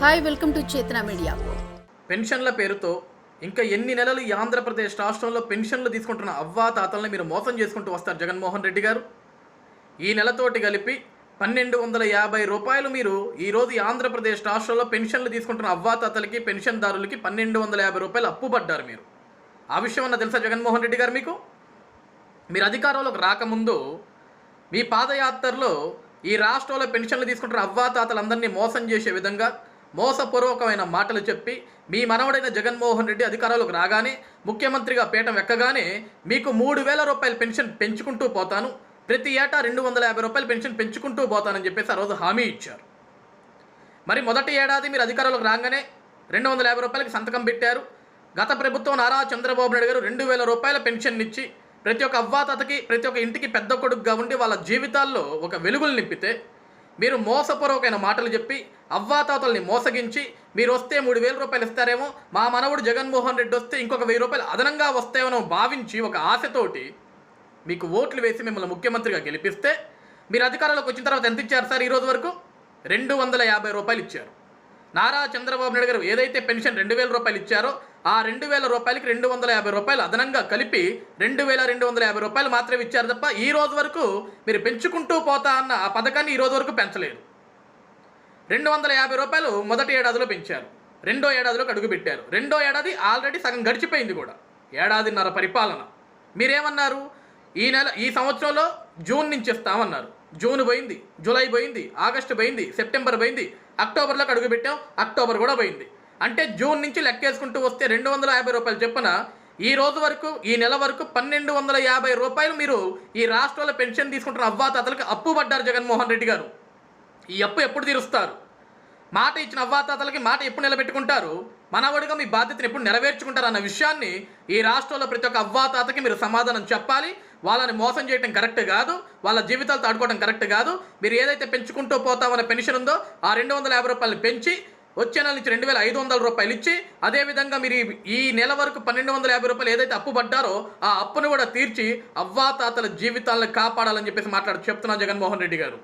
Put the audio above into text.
Hi welcome to Chetana media. పెన్షన్ల పేరుతో ఇంకా ఎన్ని నెలలు ఈ ఆంధ్రప్రదేశ్ రాష్ట్రంలో పెన్షన్లు తీసుకుంటున్న అవ్వా తాతల్ని మీరు మోసం చేసుకుంటూ వస్తారు జగన్మోహన్ రెడ్డి గారు? ఈ నెలతోటి కలిపి పన్నెండు వందల యాభై రూపాయలు మీరు ఈరోజు ఈ ఆంధ్రప్రదేశ్ రాష్ట్రంలో పెన్షన్లు తీసుకుంటున్న అవ్వా తాతలకి పెన్షన్దారులకి పన్నెండు వందల యాభై రూపాయలు అప్పు పడ్డారు మీరు. ఆ విషయం అన్న తెలుసా జగన్మోహన్ రెడ్డి గారు మీకు? మీరు అధికారంలోకి రాకముందు మీ పాదయాత్రలో ఈ రాష్ట్రంలో పెన్షన్లు తీసుకుంటున్న అవ్వాతాతలందరినీ మోసం చేసే విధంగా మోసపూర్వకమైన మాటలు చెప్పి మీ మనవడైన జగన్మోహన్ రెడ్డి అధికారంలోకి రాగానే ముఖ్యమంత్రిగా పీఠం ఎక్కగానే మీకు మూడు వేల రూపాయల పెన్షన్ పెంచుకుంటూ పోతాను. ప్రతి ఏటా రెండు వందల యాభై రూపాయల పెన్షన్ పెంచుకుంటూ పోతానని చెప్పేసి ఆ రోజు హామీ ఇచ్చారు. మరి మొదటి ఏడాది మీరు అధికారంలోకి రాగానే రెండు వందల యాభై రూపాయలకి సంతకం పెట్టారు. గత ప్రభుత్వం నారా చంద్రబాబు నాయుడు గారు రెండు వేల రూపాయల పెన్షన్ ఇచ్చి ప్రతి ఒక్క అవ్వాతకి ప్రతి ఒక్క ఇంటికి పెద్ద కొడుకుగా ఉండి వాళ్ళ జీవితాల్లో ఒక వెలుగులు నింపితే మీరు మోసపూర్వకమైన మాటలు చెప్పి అవ్వాతాతల్ని మోసగించి మీరు వస్తే మూడు వేల రూపాయలు ఇస్తారేమో మా మనవడు జగన్మోహన్ రెడ్డి వస్తే ఇంకొక వెయ్యి రూపాయలు అదనంగా వస్తాయేమో భావించి ఒక ఆశతోటి మీకు ఓట్లు వేసి మిమ్మల్ని ముఖ్యమంత్రిగా గెలిపిస్తే మీరు అధికారంలోకి వచ్చిన తర్వాత ఎంత ఇచ్చారు సార్ ఈరోజు వరకు? రెండు వందల యాభై రూపాయలు ఇచ్చారు. నారా చంద్రబాబు నాయుడు గారు ఏదైతే పెన్షన్ రెండు వేల రూపాయలు ఇచ్చారో ఆ రెండు వేల రూపాయలకి రెండు వందల యాభై రూపాయలు అదనంగా కలిపి రెండు వేల రెండు వందల యాభై రూపాయలు మాత్రమే ఇచ్చారు తప్ప ఈ రోజు వరకు మీరు పెంచుకుంటూ పోతా అన్న ఆ పథకాన్ని ఈ రోజు వరకు పెంచలేదు. రెండు వందల యాభై రూపాయలు మొదటి ఏడాదిలో పెంచారు. రెండో ఏడాదిలోకి అడుగుపెట్టారు రెండో ఏడాది ఆల్రెడీ సగం గడిచిపోయింది కూడా. ఏడాదిన్నర పరిపాలన. మీరేమన్నారు? ఈ నెల ఈ సంవత్సరంలో జూన్ నుంచి ఇస్తామన్నారు జూన్ పోయింది జూలై పోయింది ఆగస్టు పోయింది సెప్టెంబర్ పోయింది అక్టోబర్లోకి అడుగుపెట్టాం అక్టోబర్ కూడా పోయింది. అంటే జూన్ నుంచి లెక్కేసుకుంటూ వస్తే రెండు వందల యాభై రూపాయలు చెప్పిన ఈ రోజు వరకు ఈ నెల వరకు పన్నెండు వందల యాభై రూపాయలు మీరు ఈ రాష్ట్రంలో పెన్షన్ తీసుకుంటున్న అవ్వాతాతలకు అప్పు పడ్డారు జగన్మోహన్ రెడ్డి గారు. ఈ అప్పు ఎప్పుడు తీరుస్తారు? మాట ఇచ్చిన అవ్వాతాతలకి మాట ఎప్పుడు నిలబెట్టుకుంటారు? మనవడిగా మీ బాధ్యతను ఎప్పుడు నెరవేర్చుకుంటారు అన్న విషయాన్ని ఈ రాష్ట్రంలో ప్రతి ఒక్క అవ్వాతాతకి మీరు సమాధానం చెప్పాలి. వాళ్ళని మోసం చేయడం కరెక్ట్ కాదు వాళ్ళ జీవితాలతో ఆడుకోవడం కరెక్ట్ కాదు. మీరు ఏదైతే పెంచుకుంటూ పోతామన్న పెన్షన్ ఉందో ఆ రెండు వందల యాభై రూపాయలు పెంచి వచ్చే నెల నుంచి రెండు వేల ఐదు వందల రూపాయలు ఇచ్చి అదేవిధంగా మీరు ఈ- నెల వరకు పన్నెండు వందల యాభై రూపాయలు ఏదైతే అప్పు పడ్డారో ఆ అప్పును కూడా తీర్చి అవ్వాతాతల జీవితాలను కాపాడాలని చెప్పేసి మాట్లాడు చెప్తున్నా జగన్మోహన్ రెడ్డి గారు.